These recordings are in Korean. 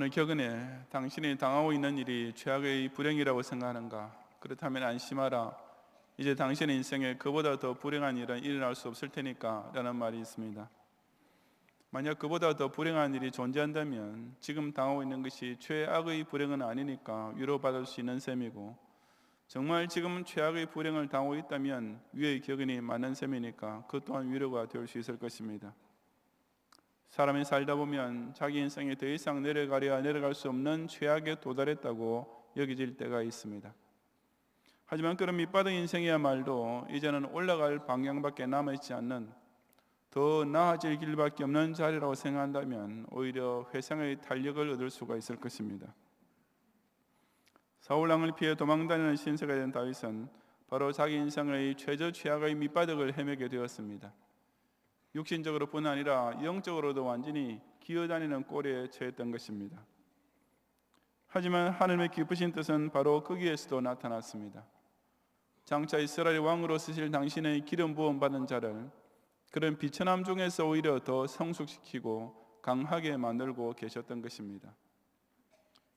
오늘 격언에 당신이 당하고 있는 일이 최악의 불행이라고 생각하는가? 그렇다면 안심하라. 이제 당신의 인생에 그보다 더 불행한 일은 일어날 수 없을 테니까 라는 말이 있습니다. 만약 그보다 더 불행한 일이 존재한다면 지금 당하고 있는 것이 최악의 불행은 아니니까 위로받을 수 있는 셈이고 정말 지금 최악의 불행을 당하고 있다면 위의 격언이 맞는 셈이니까 그 또한 위로가 될 수 있을 것입니다. 사람이 살다 보면 자기 인생에 더 이상 내려가려야 내려갈 수 없는 최악에 도달했다고 여겨질 때가 있습니다. 하지만 그런 밑바닥 인생이야말로 이제는 올라갈 방향밖에 남아있지 않는 더 나아질 길밖에 없는 자리라고 생각한다면 오히려 회상의 탄력을 얻을 수가 있을 것입니다. 사울왕을 피해 도망다니는 신세가 된 다윗은 바로 자기 인생의 최저 최악의 밑바닥을 헤매게 되었습니다. 육신적으로 뿐 아니라 영적으로도 완전히 기어다니는 꼴에 처했던 것입니다. 하지만 하나님의 기쁘신 뜻은 바로 거기에서도 나타났습니다. 장차 이스라엘 왕으로 쓰실 당신의 기름 부음 받은 자를 그런 비천함 중에서 오히려 더 성숙시키고 강하게 만들고 계셨던 것입니다.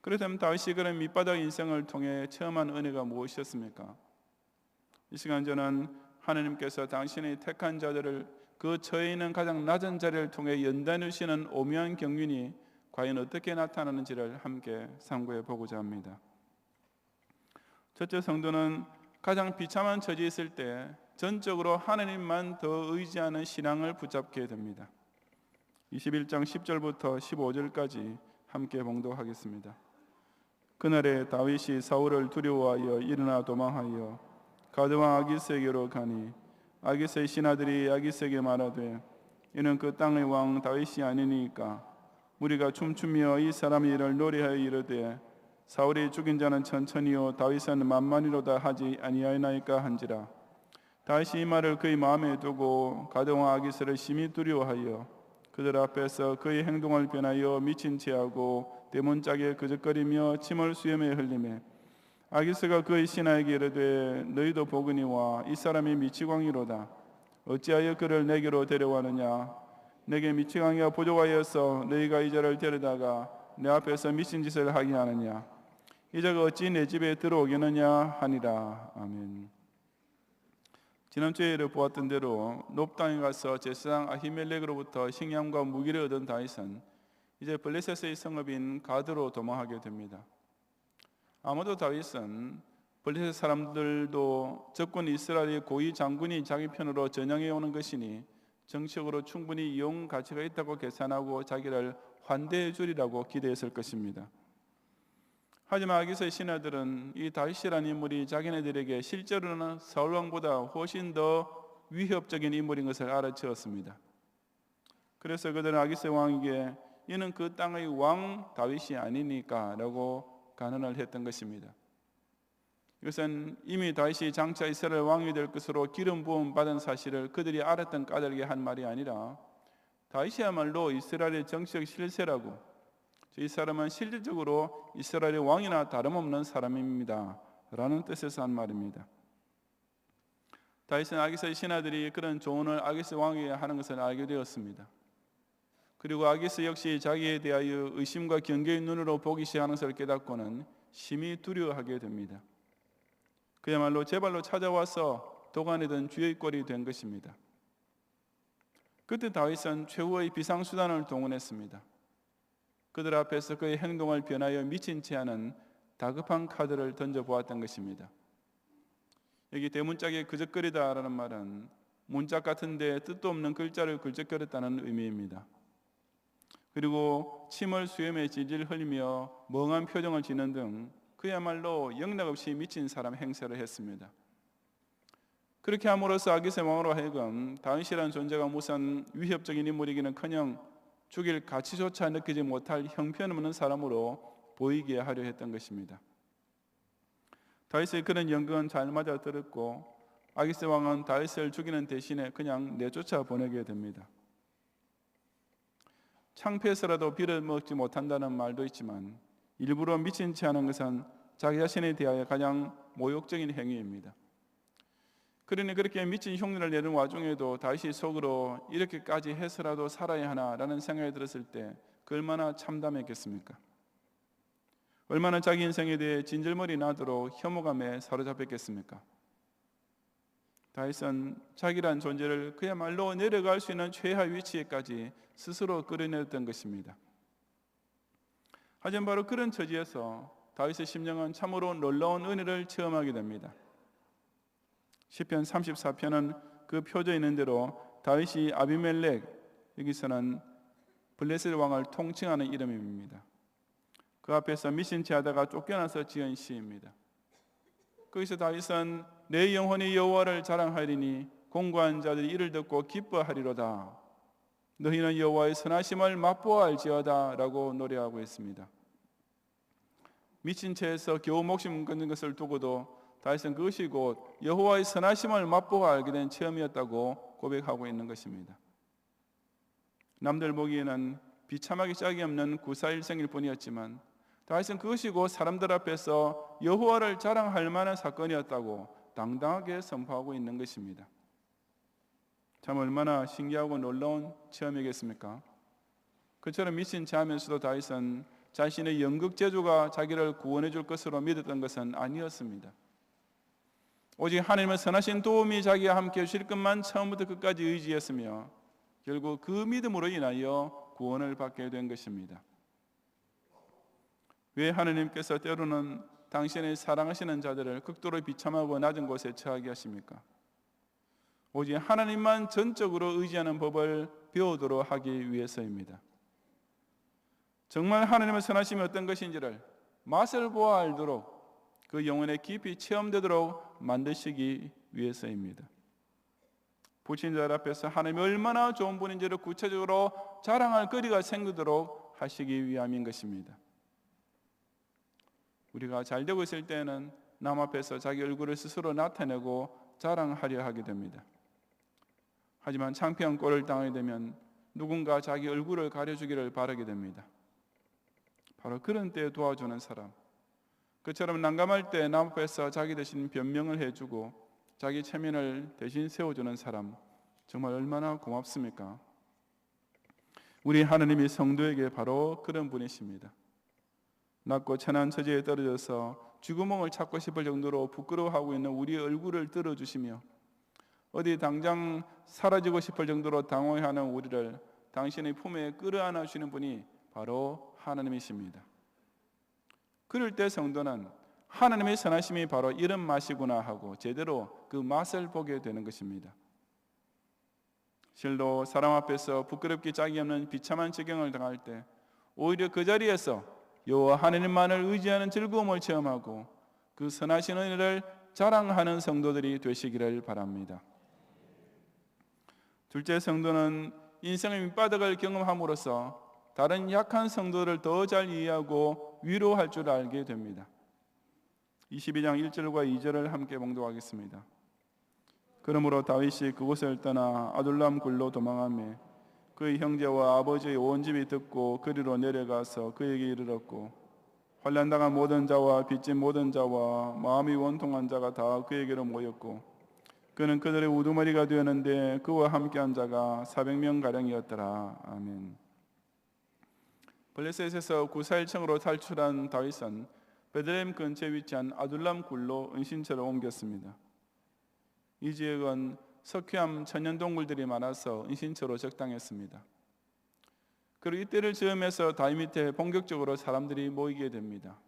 그렇다면 다윗이 그런 밑바닥 인생을 통해 체험한 은혜가 무엇이었습니까? 이 시간 저는 하나님께서 당신의 택한 자들을 그 처해 있는 가장 낮은 자리를 통해 연단하시는 오묘한 경륜이 과연 어떻게 나타나는지를 함께 상고해 보고자 합니다. 첫째 성도는 가장 비참한 처지에 있을 때 전적으로 하나님만 더 의지하는 신앙을 붙잡게 됩니다. 21장 10절부터 15절까지 함께 봉독하겠습니다. 그날에 다윗이 사울을 두려워하여 일어나 도망하여 가드왕 아기스에게로 가니 아기스의 신하들이 아기스에게 말하되 이는 그 땅의 왕 다윗이 아니니까 우리가 춤추며 이 사람이 이를 노래하여 이르되 사울이 죽인 자는 천천히요 다윗은 만만히로다 하지 아니하나이까 한지라. 다윗이 이 말을 그의 마음에 두고 가드왕 아기스를 심히 두려워하여 그들 앞에서 그의 행동을 변하여 미친 채하고 대문짝에 그적거리며 침을 수염에 흘리매 아기스가 그의 신하에게 이르되 너희도 보거니와 이 사람이 미치광이로다. 어찌하여 그를 내게로 데려가느냐? 내게 미치광이가 부족하여서 너희가 이 자를 데려다가 내 앞에서 미친 짓을 하게 하느냐? 이 자가 어찌 내 집에 들어오겠느냐 하니라. 아멘. 지난주에 보았던 대로 높당에 가서 제사장 아히멜렉으로부터 식량과 무기를 얻은 다윗은 이제 블레셋의 성읍인 가드로 도망하게 됩니다. 아마도 다윗은 블레셋 사람들도 적군 이스라엘의 고위 장군이 자기 편으로 전향해 오는 것이니 정치적으로 충분히 이용 가치가 있다고 계산하고 자기를 환대해 주리라고 기대했을 것입니다. 하지만 아기서의 신하들은 이 다윗이라는 인물이 자기네들에게 실제로는 사울 왕보다 훨씬 더 위협적인 인물인 것을 알아채었습니다. 그래서 그들은 아기서 왕에게 이는 그 땅의 왕 다윗이 아니니까라고 간언을 했던 것입니다. 이것은 이미 다윗이 장차 이스라엘 왕이 될 것으로 기름 부음 받은 사실을 그들이 알았던 까닭에 한 말이 아니라 다윗이야말로 이스라엘의 정치적 실세라고 이 사람은 실질적으로 이스라엘의 왕이나 다름없는 사람입니다. 라는 뜻에서 한 말입니다. 다윗은 아기스의 신하들이 그런 조언을 아기스 왕에게 하는 것을 알게 되었습니다. 그리고 아기스 역시 자기에 대하여 의심과 경계의 눈으로 보기 시작하는 것을 깨닫고는 심히 두려워하게 됩니다. 그야말로 제발로 찾아와서 도가내던 주의 꼴이 된 것입니다. 그때 다윗은 최후의 비상수단을 동원했습니다. 그들 앞에서 그의 행동을 변하여 미친 채 하는 다급한 카드를 던져보았던 것입니다. 여기 대문짝에 그적거리다라는 말은 문짝 같은데 뜻도 없는 글자를 글적거렸다는 의미입니다. 그리고 침을 수염에 질질 흘리며 멍한 표정을 지는 등 그야말로 영락없이 미친 사람 행세를 했습니다. 그렇게 함으로써 아기세 왕으로 하여금 다윗이라는 존재가 무슨 위협적인 인물이기는커녕 죽일 가치조차 느끼지 못할 형편없는 사람으로 보이게 하려 했던 것입니다. 다윗의 그런 연극은 잘 맞아 들었고 아기스 왕은 다윗을 죽이는 대신에 그냥 내쫓아 보내게 됩니다. 창피해서라도 비를 먹지 못한다는 말도 있지만 일부러 미친 채 하는 것은 자기 자신에 대하여 가장 모욕적인 행위입니다. 그러니 그렇게 미친 흉내를 내는 와중에도 다시 속으로 이렇게까지 해서라도 살아야 하나라는 생각이 들었을 때 그 얼마나 참담했겠습니까? 얼마나 자기 인생에 대해 진절머리 나도록 혐오감에 사로잡혔겠습니까? 다윗은 자기란 존재를 그야말로 내려갈 수 있는 최하 위치에까지 스스로 끌어내렸던 것입니다. 하지만 바로 그런 처지에서 다윗의 심령은 참으로 놀라운 은혜를 체험하게 됩니다. 시편 34편은 그 표져 있는 대로 다윗이 아비멜렉 여기서는 블레셋 왕을 통칭하는 이름입니다. 그 앞에서 미신치하다가 쫓겨나서 지은 시입니다. 거기서 다윗은 내 영혼이 여호와를 자랑하리니 공고한 자들이 이를 듣고 기뻐하리로다. 너희는 여호와의 선하심을 맛보아 알지어다라고 노래하고 있습니다. 미친 채에서 겨우 목숨 끊는 것을 두고도 다윗은 그것이 곧 여호와의 선하심을 맛보고 알게 된 체험이었다고 고백하고 있는 것입니다. 남들 보기에는 비참하기 짝이 없는 구사일생일 뿐이었지만 다윗은 그것이 곧 사람들 앞에서 여호와를 자랑할 만한 사건이었다고 당당하게 선포하고 있는 것입니다. 참 얼마나 신기하고 놀라운 체험이겠습니까? 그처럼 미친 체하면서도 다윗은 자신의 연극 제주가 자기를 구원해 줄 것으로 믿었던 것은 아니었습니다. 오직 하나님의 선하신 도움이 자기와 함께 해주실 것만 처음부터 끝까지 의지했으며 결국 그 믿음으로 인하여 구원을 받게 된 것입니다. 왜 하나님께서 때로는 당신의 사랑하시는 자들을 극도로 비참하고 낮은 곳에 처하게 하십니까? 오직 하나님만 전적으로 의지하는 법을 배우도록 하기 위해서입니다. 정말 하나님의 선하심이 어떤 것인지를 맛을 보아 알도록 그 영혼에 깊이 체험되도록 만드시기 위해서입니다. 부친자 앞에서 하나님이 얼마나 좋은 분인지를 구체적으로 자랑할 거리가 생기도록 하시기 위함인 것입니다. 우리가 잘 되고 있을 때는 남 앞에서 자기 얼굴을 스스로 나타내고 자랑하려 하게 됩니다. 하지만 창피한 꼴을 당하게 되면 누군가 자기 얼굴을 가려주기를 바라게 됩니다. 바로 그런 때에 도와주는 사람, 그처럼 난감할 때 남 앞에서 자기 대신 변명을 해주고 자기 체면을 대신 세워주는 사람 정말 얼마나 고맙습니까? 우리 하나님이 성도에게 바로 그런 분이십니다. 낮고 천한 처지에 떨어져서 쥐구멍을 찾고 싶을 정도로 부끄러워하고 있는 우리의 얼굴을 들어주시며 어디 당장 사라지고 싶을 정도로 당황하는 우리를 당신의 품에 끌어안아 주시는 분이 바로 하나님이십니다. 그럴 때 성도는 하나님의 선하심이 바로 이런 맛이구나 하고 제대로 그 맛을 보게 되는 것입니다. 실로 사람 앞에서 부끄럽기 짝이 없는 비참한 지경을 당할 때 오히려 그 자리에서 여호와 하나님만을 의지하는 즐거움을 체험하고 그 선하신 은혜를 자랑하는 성도들이 되시기를 바랍니다. 둘째 성도는 인생의 밑바닥을 경험함으로써 다른 약한 성도를 더 잘 이해하고 위로할 줄 알게 됩니다. 22장 1절과 2절을 함께 봉독하겠습니다. 그러므로 다윗이 그곳을 떠나 아둘람 굴로 도망하며 그의 형제와 아버지의 온 집이 듣고 그리로 내려가서 그에게 이르렀고 환난당한 모든 자와 빚진 모든 자와 마음이 원통한 자가 다 그에게로 모였고 그는 그들의 우두머리가 되었는데 그와 함께한 자가 400명 가량이었더라. 아멘. 블레셋에서 구사일청으로 탈출한 다윗은 베들레헴 근처에 위치한 아둘람 굴로 은신처로 옮겼습니다. 이 지역은 석회암 천연 동굴들이 많아서 은신처로 적당했습니다. 그리고 이때를 즈음해서 다윗 밑에 본격적으로 사람들이 모이게 됩니다.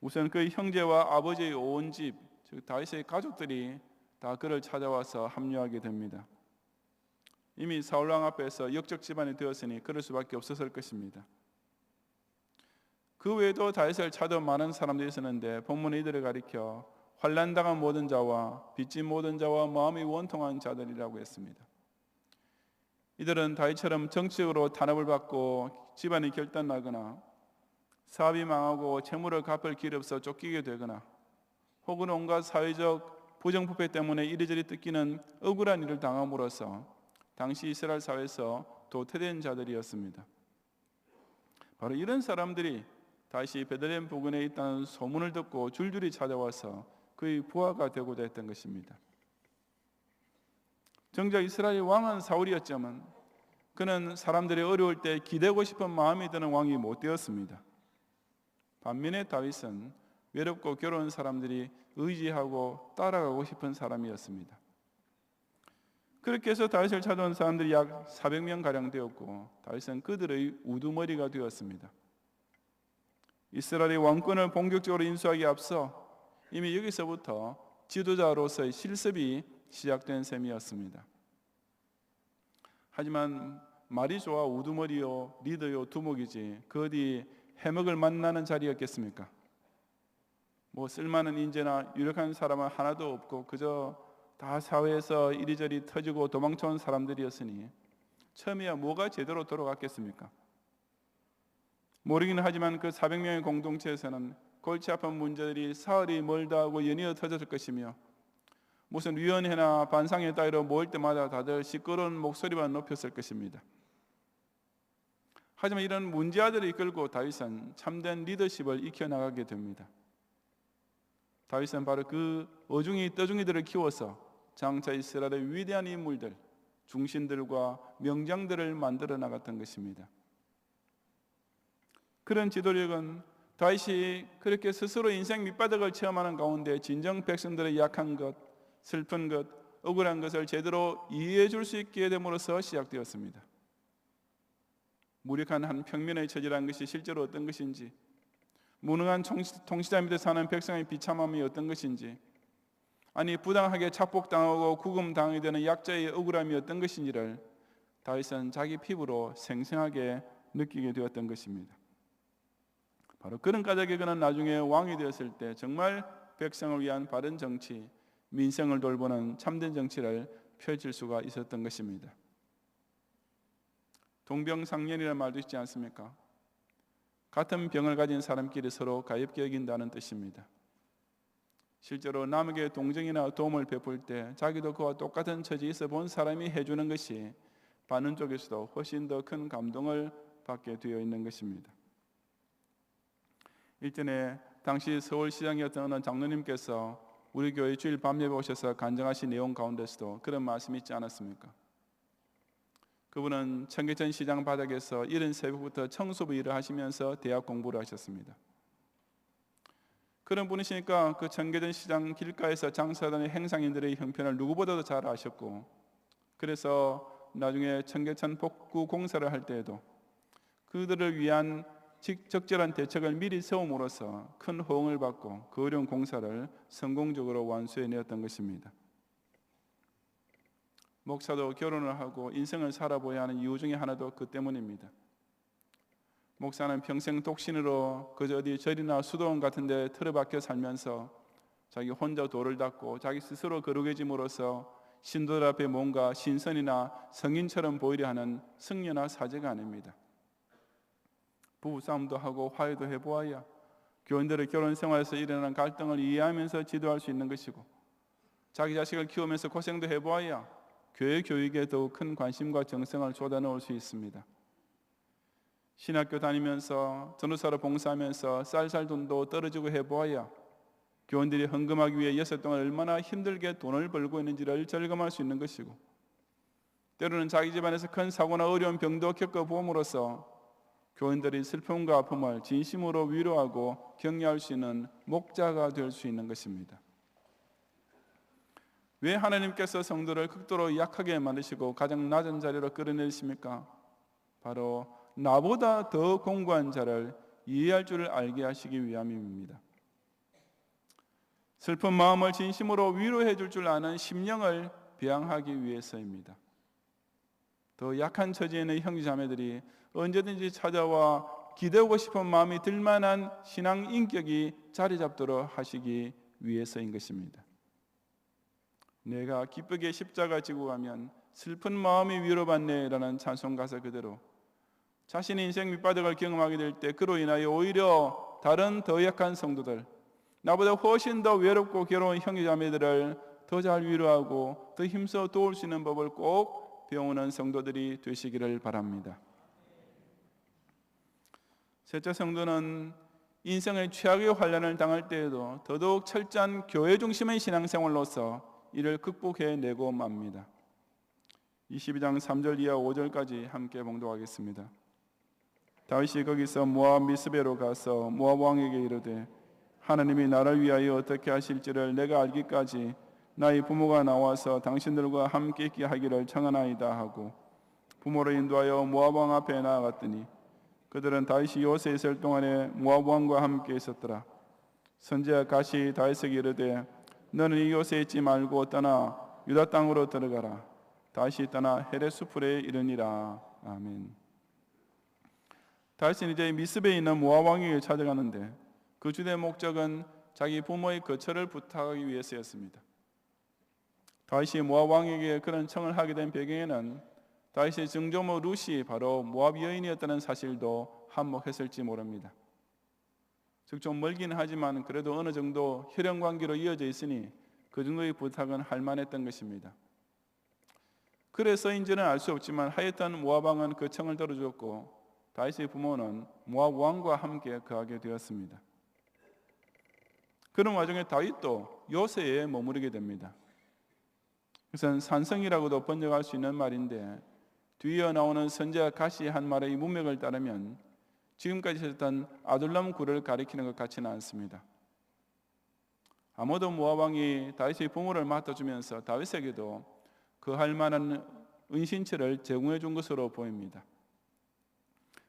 우선 그의 형제와 아버지의 온 집, 즉 다윗의 가족들이 다 그를 찾아와서 합류하게 됩니다. 이미 사울 왕 앞에서 역적 집안이 되었으니 그럴 수밖에 없었을 것입니다. 그 외에도 다윗을 찾아 많은 사람들이 있었는데 본문은 이들을 가리켜 환난 당한 모든 자와 빚진 모든 자와 마음이 원통한 자들이라고 했습니다. 이들은 다윗처럼 정치적으로 탄압을 받고 집안이 결단나거나 사업이 망하고 채무를 갚을 길이 없어 쫓기게 되거나 혹은 온갖 사회적 부정부패 때문에 이리저리 뜯기는 억울한 일을 당함으로써 당시 이스라엘 사회에서 도태된 자들이었습니다. 바로 이런 사람들이 다시 베들레헴 부근에 있다는 소문을 듣고 줄줄이 찾아와서 그의 부하가 되고자 했던 것입니다. 정작 이스라엘 왕은 사울이었지만 그는 사람들이 어려울 때 기대고 싶은 마음이 드는 왕이 못 되었습니다. 반면에 다윗은 외롭고 괴로운 사람들이 의지하고 따라가고 싶은 사람이었습니다. 그렇게 해서 다윗을 찾아온 사람들이 약 400명 가량 되었고 다윗은 그들의 우두머리가 되었습니다. 이스라엘의 왕권을 본격적으로 인수하기 앞서 이미 여기서부터 지도자로서의 실습이 시작된 셈이었습니다. 하지만 말이 좋아 우두머리요 리더요 두목이지 그 어디 해먹을 만나는 자리였겠습니까? 뭐 쓸만한 인재나 유력한 사람은 하나도 없고 그저 다 사회에서 이리저리 터지고 도망쳐온 사람들이었으니 처음이야 뭐가 제대로 돌아갔겠습니까? 모르기는 하지만 그 400명의 공동체에서는 골치 아픈 문제들이 사흘이 멀다 하고 연이어 터졌을 것이며 무슨 위원회나 반상회 따위로 모일 때마다 다들 시끄러운 목소리만 높였을 것입니다. 하지만 이런 문제아들을 이끌고 다윗은 참된 리더십을 익혀 나가게 됩니다. 다윗은 바로 그 어중이 떠중이들을 키워서 장차 이스라엘의 위대한 인물들, 중신들과 명장들을 만들어 나갔던 것입니다. 그런 지도력은 다윗이 그렇게 스스로 인생 밑바닥을 체험하는 가운데 진정 백성들의 약한 것, 슬픈 것, 억울한 것을 제대로 이해해 줄 수 있게 됨으로써 시작되었습니다. 무력한 한 평면의 처지라는 것이 실제로 어떤 것인지, 무능한 통치자 밑에 사는 백성의 비참함이 어떤 것인지, 아니 부당하게 착복당하고 구금당하게 되는 약자의 억울함이 어떤 것인지를 다윗은 자기 피부로 생생하게 느끼게 되었던 것입니다. 바로 그런 까닭에 그는 나중에 왕이 되었을 때 정말 백성을 위한 바른 정치, 민생을 돌보는 참된 정치를 펼칠 수가 있었던 것입니다. 동병상련이라는 말도 있지 않습니까? 같은 병을 가진 사람끼리 서로 가엽게 여긴다는 뜻입니다. 실제로 남에게 동정이나 도움을 베풀 때 자기도 그와 똑같은 처지에 있어 본 사람이 해주는 것이 받는 쪽에서도 훨씬 더 큰 감동을 받게 되어 있는 것입니다. 일전에 당시 서울시장이었던 장로님께서 우리 교회 주일 밤 예배 오셔서 간증하신 내용 가운데서도 그런 말씀이 있지 않았습니까? 그분은 청계천 시장 바닥에서 이른 새벽부터 청소부 일을 하시면서 대학 공부를 하셨습니다. 그런 분이시니까 그 청계천 시장 길가에서 장사하는 행상인들의 형편을 누구보다도 잘 아셨고 그래서 나중에 청계천 복구 공사를 할 때에도 그들을 위한 적절한 대책을 미리 세움으로써 큰 호응을 받고 그 어려운 공사를 성공적으로 완수해내었던 것입니다. 목사도 결혼을 하고 인생을 살아보야 하는 이유 중에 하나도 그 때문입니다. 목사는 평생 독신으로 그저 어디 절이나 수도원 같은 데 틀어박혀 살면서 자기 혼자 돌을 닦고 자기 스스로 거룩해짐으로써 신도들 앞에 뭔가 신선이나 성인처럼 보이려 하는 승려나 사제가 아닙니다. 부부싸움도 하고 화해도 해보아야 교인들의 결혼 생활에서 일어나는 갈등을 이해하면서 지도할 수 있는 것이고 자기 자식을 키우면서 고생도 해보아야 교회 교육에 더욱 큰 관심과 정성을 쏟아넣을 수 있습니다. 신학교 다니면서 전도사로 봉사하면서 쌀쌀 돈도 떨어지고 해보아야 교원들이 헌금하기 위해 여섯 동안 얼마나 힘들게 돈을 벌고 있는지를 절감할 수 있는 것이고 때로는 자기 집안에서 큰 사고나 어려운 병도 겪어보므로써 교인들이 슬픔과 아픔을 진심으로 위로하고 격려할 수 있는 목자가 될 수 있는 것입니다. 왜 하나님께서 성도를 극도로 약하게 만드시고 가장 낮은 자리로 끌어내십니까? 바로 나보다 더 공고한 자를 이해할 줄을 알게 하시기 위함입니다. 슬픈 마음을 진심으로 위로해 줄 줄 아는 심령을 배양하기 위해서입니다. 더 약한 처지에 있는 형제자매들이 언제든지 찾아와 기대고 싶은 마음이 들만한 신앙 인격이 자리 잡도록 하시기 위해서인 것입니다. 내가 기쁘게 십자가 지고 가면 슬픈 마음이 위로받네라는 찬송 가사 그대로 자신의 인생 밑바닥을 경험하게 될 때 그로 인하여 오히려 다른 더 약한 성도들 나보다 훨씬 더 외롭고 괴로운 형제자매들을 더 잘 위로하고 더 힘써 도울 수 있는 법을 꼭 배우는 성도들이 되시기를 바랍니다. 셋째 성도는 인생의 최악의 환란을 당할 때에도 더더욱 철저한 교회 중심의 신앙생활로서 이를 극복해내고 맙니다. 22장 3절 이하 5절까지 함께 봉독하겠습니다. 다윗이 거기서 모압 미스베로 가서 모압 왕에게 이르되 하나님이 나를 위하여 어떻게 하실지를 내가 알기까지 나의 부모가 나와서 당신들과 함께 있게 하기를 청하나이다 하고 부모를 인도하여 모압 왕 앞에 나아갔더니 그들은 다윗이 요새에 있을 동안에 모압 왕과 함께 있었더라. 선지자 가시 다윗에게 이르되 너는 이 요새에 있지 말고 떠나 유다 땅으로 들어가라. 다시 떠나 헤레스풀에 이르니라. 아멘. 다윗은 이제 미스베에 있는 모압 왕에게 찾아가는데 그 주된 목적은 자기 부모의 거처를 부탁하기 위해서였습니다. 다윗이 모압 왕에게 그런 청을 하게 된 배경에는 다윗의 증조모 루시 바로 모압 여인이었다는 사실도 한몫했을지 모릅니다. 즉 좀 멀긴 하지만 그래도 어느 정도 혈연 관계로 이어져 있으니 그 정도의 부탁은 할 만했던 것입니다. 그래서인지는 알 수 없지만 하여튼 모압 왕은 그 청을 들어주었고 다윗의 부모는 모압 왕과 함께 거하게 되었습니다. 그런 와중에 다윗도 요새에 머무르게 됩니다. 그것은 산성이라고도 번역할 수 있는 말인데 뒤에 나오는 선자 가시 한 말의 문맥을 따르면 지금까지 했던 아둘람 굴을 가리키는 것 같지는 않습니다. 아무도 모압 왕이 다윗의 부모를 맡아주면서 다윗에게도 그 할 만한 은신처를 제공해 준 것으로 보입니다.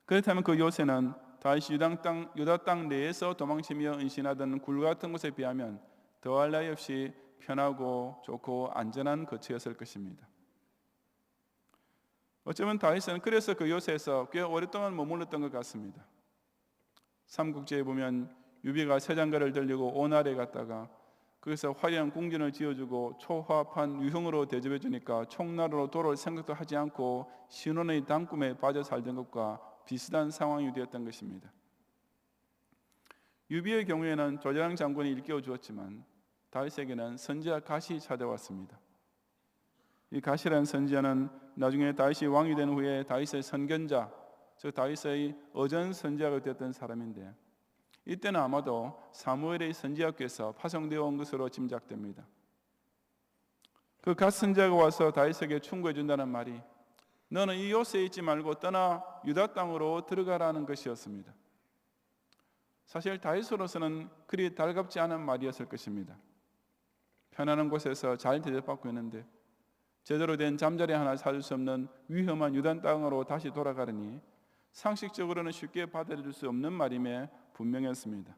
그렇다면 그 요새는 다윗이 유다 땅, 유다 땅 내에서 도망치며 은신하던 굴 같은 곳에 비하면 더할 나위 없이 편하고 좋고 안전한 거처였을 것입니다. 어쩌면 다윗은 그래서 그 요새에서 꽤 오랫동안 머물렀던 것 같습니다. 삼국지에 보면 유비가 세장가를 들리고 오날에 갔다가 거기서 화려한 궁전을 지어주고 초화판 유형으로 대접해 주니까 총나라로 돌아올 생각도 하지 않고 신혼의 단꿈에 빠져 살던 것과 비슷한 상황이 되었던 것입니다. 유비의 경우에는 조자랑 장군이 일깨워 주었지만 다윗에게는 선지자 가시 찾아왔습니다. 이 가시라는 선지자는 나중에 다윗이 왕이 된 후에 다윗의 선견자, 즉 다윗의 어전 선지자가 되었던 사람인데 이때는 아마도 사무엘의 선지자께서 파송되어 온 것으로 짐작됩니다. 그 갓 선지자가 와서 다윗에게 충고해 준다는 말이 너는 이 요새에 있지 말고 떠나 유다 땅으로 들어가라는 것이었습니다. 사실 다윗으로서는 그리 달갑지 않은 말이었을 것입니다. 편안한 곳에서 잘 대접받고 있는데 제대로 된 잠자리 하나 찾을 수 없는 위험한 유단 땅으로 다시 돌아가려니 상식적으로는 쉽게 받아들일 수 없는 말임에 분명했습니다.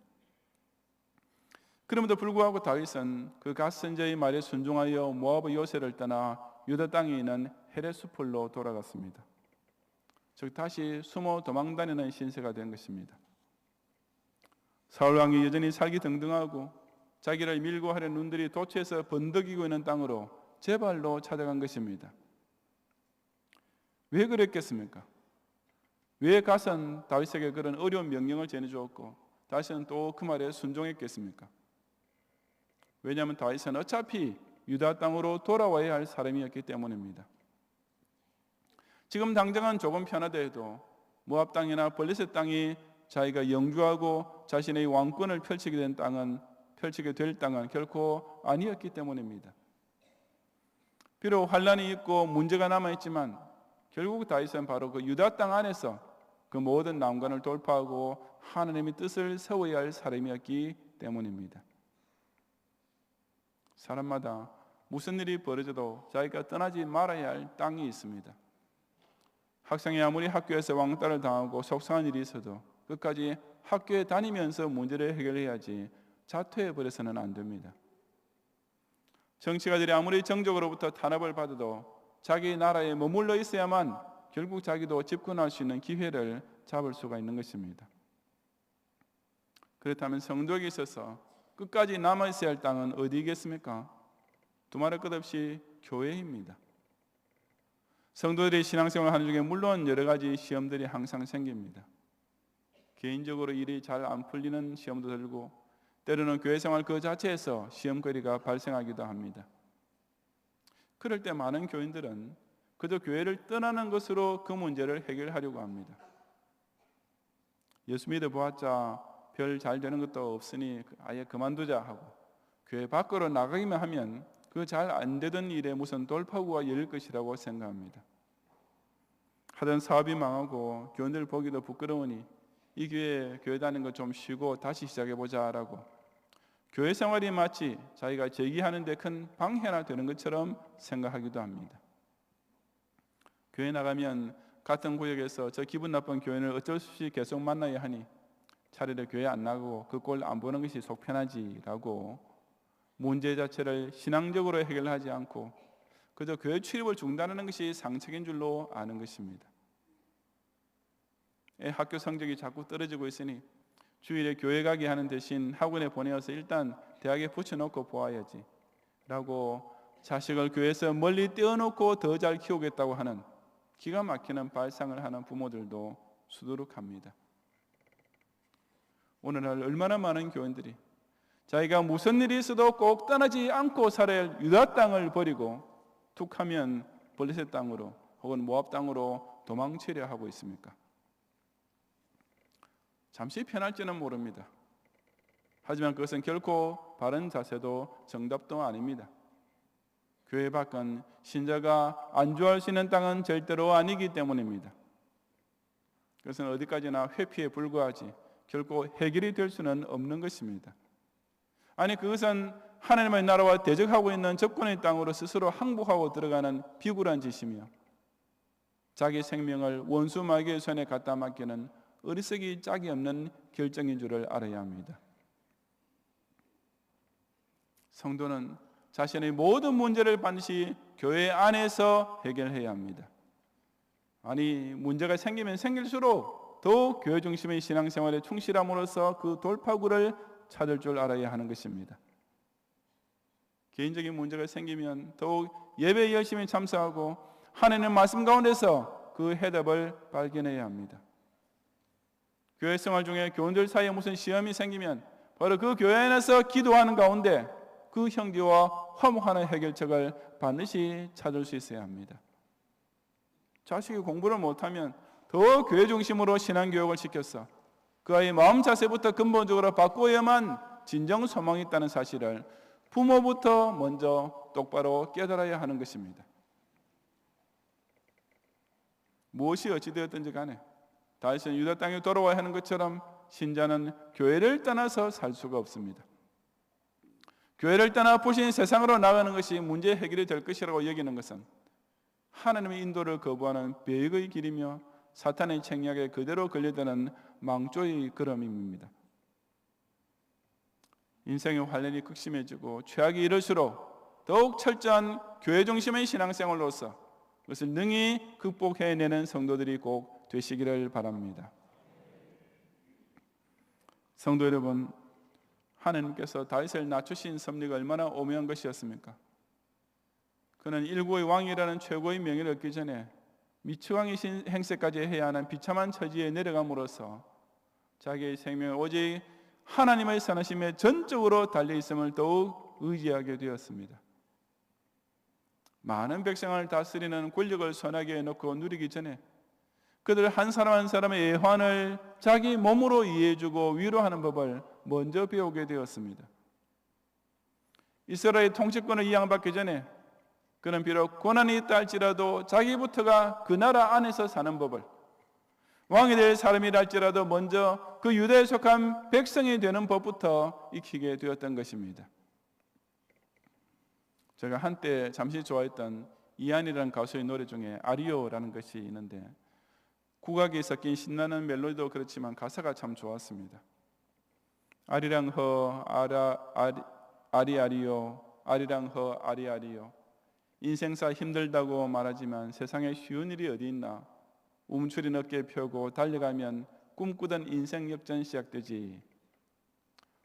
그럼에도 불구하고 다윗은 그 갓선자의 말에 순종하여 모압의 요새를 떠나 유다 땅에 있는 헤레스폴로 돌아갔습니다. 즉 다시 숨어 도망다니는 신세가 된 것입니다. 사울 왕이 여전히 살기 등등하고 자기를 밀고 하려는 눈들이 도처에서 번덕이고 있는 땅으로 제 발로 찾아간 것입니다. 왜 그랬겠습니까? 왜 가선 다윗에게 그런 어려운 명령을 전해주었고 다윗은 또 그 말에 순종했겠습니까? 왜냐하면 다윗은 어차피 유다 땅으로 돌아와야 할 사람이었기 때문입니다. 지금 당장은 조금 편하더라도 모압 땅이나 블레셋 땅이 자기가 영주하고 자신의 왕권을 펼치게 된 땅은 펼치게 될 땅은 결코 아니었기 때문입니다. 비록 환란이 있고 문제가 남아 있지만 결국 다윗은 바로 그 유다 땅 안에서 그 모든 난관을 돌파하고 하나님의 뜻을 세워야 할 사람이었기 때문입니다. 사람마다 무슨 일이 벌어져도 자기가 떠나지 말아야 할 땅이 있습니다. 학생이 아무리 학교에서 왕따를 당하고 속상한 일이 있어도 끝까지 학교에 다니면서 문제를 해결해야지 자퇴해 버려서는 안 됩니다. 정치가들이 아무리 정적으로부터 탄압을 받아도 자기 나라에 머물러 있어야만 결국 자기도 집권할 수 있는 기회를 잡을 수가 있는 것입니다. 그렇다면 성도에게 있어서 끝까지 남아 있어야 할 땅은 어디겠습니까? 두말할 것 없이 교회입니다. 성도들이 신앙생활 하는 중에 물론 여러 가지 시험들이 항상 생깁니다. 개인적으로 일이 잘 안 풀리는 시험도 들고 때로는 교회 생활 그 자체에서 시험거리가 발생하기도 합니다. 그럴 때 많은 교인들은 그저 교회를 떠나는 것으로 그 문제를 해결하려고 합니다. 예수 믿어 보았자 별 잘 되는 것도 없으니 아예 그만두자 하고 교회 밖으로 나가기만 하면 그 잘 안 되던 일에 무슨 돌파구가 열릴 것이라고 생각합니다. 하던 사업이 망하고 교인들 보기도 부끄러우니 이 교회 교회 다니는 거 좀 쉬고 다시 시작해 보자라고 교회 생활이 마치 자기가 제기하는데 큰 방해나 되는 것처럼 생각하기도 합니다. 교회 나가면 같은 구역에서 저 기분 나쁜 교인을 어쩔 수 없이 계속 만나야 하니 차라리 교회 안 나가고 그 꼴 안 보는 것이 속 편하지라고 문제 자체를 신앙적으로 해결하지 않고 그저 교회 출입을 중단하는 것이 상책인 줄로 아는 것입니다. 애 학교 성적이 자꾸 떨어지고 있으니 주일에 교회 가게 하는 대신 학원에 보내어서 일단 대학에 붙여놓고 보아야지 라고 자식을 교회에서 멀리 떼어놓고 더 잘 키우겠다고 하는 기가 막히는 발상을 하는 부모들도 수두룩합니다. 오늘날 얼마나 많은 교인들이 자기가 무슨 일이 있어도 꼭 떠나지 않고 살아야 할 유다 땅을 버리고 툭하면 블레셋 땅으로 혹은 모압 땅으로 도망치려 하고 있습니까? 잠시 편할지는 모릅니다. 하지만 그것은 결코 바른 자세도 정답도 아닙니다. 교회 밖은 신자가 안주할 수 있는 땅은 절대로 아니기 때문입니다. 그것은 어디까지나 회피에 불과하지 결코 해결이 될 수는 없는 것입니다. 아니 그것은 하나님의 나라와 대적하고 있는 적군의 땅으로 스스로 항복하고 들어가는 비굴한 짓이며 자기 생명을 원수 마귀의 손에 갖다 맡기는 어리석이 짝이 없는 결정인 줄을 알아야 합니다. 성도는 자신의 모든 문제를 반드시 교회 안에서 해결해야 합니다. 아니 문제가 생기면 생길수록 더욱 교회 중심의 신앙생활에 충실함으로써 그 돌파구를 찾을 줄 알아야 하는 것입니다. 개인적인 문제가 생기면 더욱 예배에 열심히 참석하고 하나님의 말씀 가운데서 그 해답을 발견해야 합니다. 교회 생활 중에 교원들 사이에 무슨 시험이 생기면 바로 그 교회 안에서 기도하는 가운데 그 형제와 화목하는 해결책을 반드시 찾을 수 있어야 합니다. 자식이 공부를 못하면 더 교회 중심으로 신앙 교육을 시켰어. 그 아이의 마음 자세부터 근본적으로 바꾸어야만 진정 소망이 있다는 사실을 부모부터 먼저 똑바로 깨달아야 하는 것입니다. 무엇이 어찌되었든지 간에 다시 유다 땅에 돌아와야 하는 것처럼 신자는 교회를 떠나서 살 수가 없습니다. 교회를 떠나 보신 세상으로 나가는 것이 문제 해결이 될 것이라고 여기는 것은 하나님의 인도를 거부하는 배역의 길이며 사탄의 책략에 그대로 걸려드는 망조의 걸음입니다. 인생의 환란이 극심해지고 최악이 이럴수록 더욱 철저한 교회 중심의 신앙생활로서 그것을 능히 극복해내는 성도들이 꼭 되시기를 바랍니다. 성도 여러분, 하나님께서 다윗을 낮추신 섭리가 얼마나 오묘한 것이었습니까? 그는 일국의 왕이라는 최고의 명예를 얻기 전에 미치왕의 행세까지 해야 하는 비참한 처지에 내려감으로써 자기의 생명을 오직 하나님의 선하심에 전적으로 달려 있음을 더욱 의지하게 되었습니다. 많은 백성을 다스리는 권력을 선하게 해놓고 누리기 전에 그들 한 사람 한 사람의 애환을 자기 몸으로 이해해주고 위로하는 법을 먼저 배우게 되었습니다. 이스라엘 통치권을 이양받기 전에 그는 비록 고난이 있다 할지라도 자기부터가 그 나라 안에서 사는 법을 왕이 될 사람이라 할지라도 먼저 그 유대에 속한 백성이 되는 법부터 익히게 되었던 것입니다. 제가 한때 잠시 좋아했던 이한이라는 가수의 노래 중에 아리오라는 것이 있는데 국악이 섞인 신나는 멜로디도 그렇지만 가사가 참 좋았습니다. 아리랑 허 아라 아리 아리아리요 아리랑 허 아리아리요. 인생사 힘들다고 말하지만 세상에 쉬운 일이 어디 있나? 움츠린 어깨 펴고 달려가면 꿈꾸던 인생 역전 시작되지.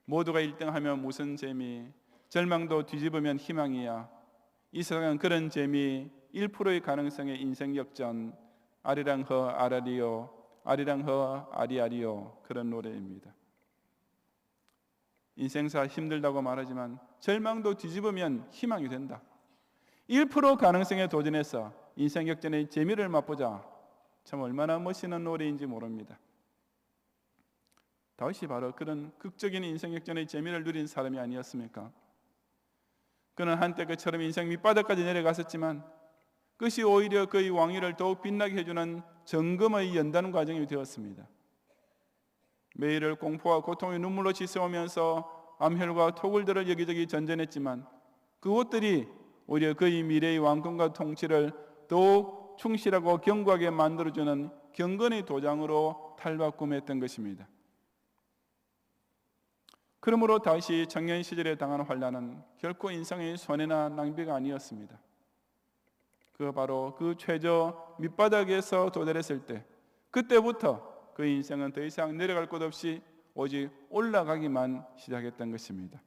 모두가 1등하면 무슨 재미? 절망도 뒤집으면 희망이야. 이 세상은 그런 재미. 1%의 가능성의 인생 역전 아리랑 허 아라리요 아리랑 허 아리아리요 그런 노래입니다. 인생사 힘들다고 말하지만 절망도 뒤집으면 희망이 된다. 1% 가능성에 도전해서 인생 역전의 재미를 맛보자. 참 얼마나 멋있는 노래인지 모릅니다. 다윗이 바로 그런 극적인 인생 역전의 재미를 누린 사람이 아니었습니까? 그는 한때 그처럼 인생 밑바닥까지 내려갔었지만 그것이 오히려 그의 왕위를 더욱 빛나게 해주는 점검의 연단 과정이 되었습니다. 매일을 공포와 고통의 눈물로 지새우면서 암혈과 토굴들을 여기저기 전전했지만 그것들이 오히려 그의 미래의 왕권과 통치를 더욱 충실하고 견고하게 만들어주는 경건의 도장으로 탈바꿈했던 것입니다. 그러므로 다시 청년 시절에 당한 환란은 결코 인생의 손해나 낭비가 아니었습니다. 그 바로 그 최저 밑바닥에서 도달했을 때 그때부터 그 인생은 더 이상 내려갈 곳 없이 오직 올라가기만 시작했던 것입니다.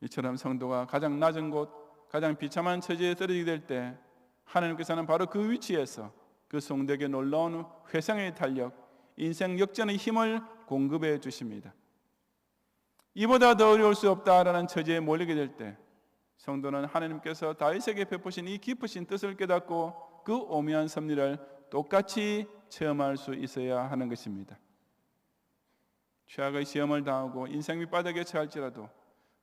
이처럼 성도가 가장 낮은 곳, 가장 비참한 처지에 떨어지게 될 때 하나님께서는 바로 그 위치에서 그 성도에게 놀라운 회상의 탄력, 인생 역전의 힘을 공급해 주십니다. 이보다 더 어려울 수 없다라는 처지에 몰리게 될 때 성도는 하나님께서 다윗에게 베푸신 이 깊으신 뜻을 깨닫고 그 오묘한 섭리를 똑같이 체험할 수 있어야 하는 것입니다. 최악의 시험을 당하고 인생 밑바닥에 처할지라도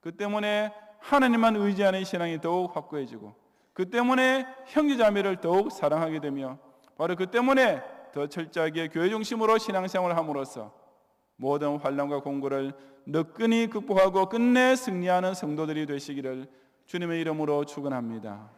그 때문에 하나님만 의지하는 신앙이 더욱 확고해지고 그 때문에 형제자매를 더욱 사랑하게 되며 바로 그 때문에 더 철저하게 교회 중심으로 신앙생활을 함으로써 모든 환란과 공고를 너끈히 극복하고 끝내 승리하는 성도들이 되시기를 주님의 이름으로 축원합니다.